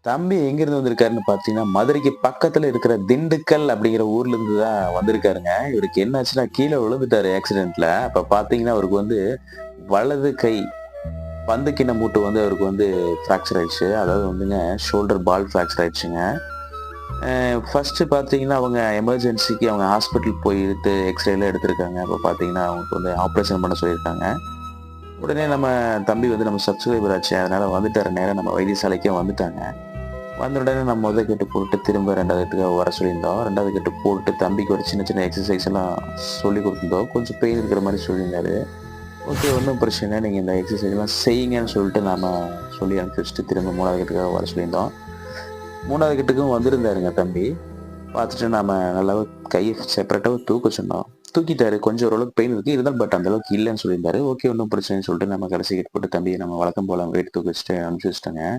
தம்பி எங்கிருந்து வந்திருக்காருன்னு பார்த்தீங்கன்னா, மதுரைக்கு பக்கத்தில் இருக்கிற திண்டுக்கல் அப்படிங்கிற ஊர்ல இருந்து தான் வந்திருக்காருங்க. இவருக்கு என்னாச்சுன்னா கீழே விழுந்துட்டாரு ஆக்சிடென்ட்ல. அப்போ பார்த்தீங்கன்னா, அவருக்கு வந்து வலது கை பந்து கிண்ண மூட்டு வந்து அவருக்கு வந்து ஃப்ராக்சர் ஆயிடுச்சு. அதாவது வந்துங்க ஷோல்டர் பால் ஃப்ராக்சர் ஆயிடுச்சுங்க. ஃபஸ்ட்டு பார்த்தீங்கன்னா, அவங்க எமர்ஜென்சிக்கு அவங்க ஹாஸ்பிட்டல் போய் எடுத்து எக்ஸ்ரேலாம் எடுத்திருக்காங்க. அப்போ பார்த்தீங்கன்னா, அவங்களுக்கு வந்து ஆப்ரேஷன் பண்ண சொல்லியிருக்காங்க. உடனே நம்ம தம்பி வந்து நம்ம சப்ஸ்கிரைபர் ஆச்சு அதனால வந்துட்டாரு. நேரம் நம்ம வைத்தியசாலைக்கே வந்துட்டாங்க. வந்த உடனே நம்ம முதல் கட்டு போட்டு திரும்ப ரெண்டாவது கட்டுக்காக வர சொல்லியிருந்தோம். ரெண்டாவது கட்டு போட்டு தம்பிக்கு ஒரு சின்ன சின்ன எக்ஸசைஸ் எல்லாம் சொல்லிக் கொடுத்துருந்தோம் கொஞ்சம் பெயின் இருக்கிற மாதிரி சொல்லியிருந்தாரு. ஓகே ஒன்றும் பிரச்சனை நீங்கள் இந்த எக்ஸசைஸ்லாம் செய்யுங்கன்னு சொல்லிட்டு நாம் சொல்லி அனுப்பிச்சிட்டு திரும்ப மூணாவது கட்டுக்காக வர சொல்லியிருந்தோம். மூணாவது கட்டுக்கும் வந்திருந்தாருங்க தம்பி. பார்த்துட்டு நாம் நல்லாவே கையை செப்பரேட்டாக தூக்க சொன்னோம். தூக்கிட்டாரு. கொஞ்சம் ஓரளவுக்கு பெயின் இருக்கு. இருந்தாலும் பட் அந்த அளவுக்கு இல்லன்னு சொல்லியிருந்தாரு. ஓகே ஒண்ணும் பிரச்சனைன்னு சொல்லிட்டு நம்ம கடைசி கேட்டு போட்டு தம்பியை நம்ம வழக்கம் போல வெயிட் தூக்க வச்சுட்டு அனுப்பிச்சு வச்சுட்டோங்க.